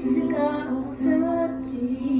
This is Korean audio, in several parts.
수가 없었지.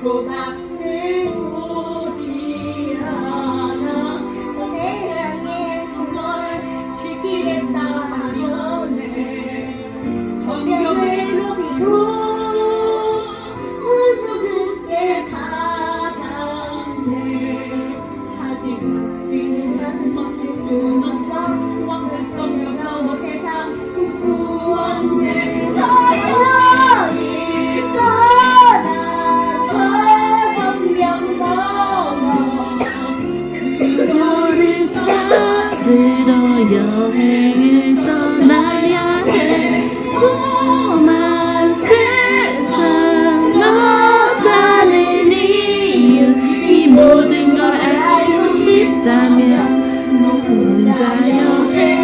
cool path. 여행을 떠나야 해 험한 세상 너 사는 이유 이 모든 걸 알고 싶다면 너 혼자 여행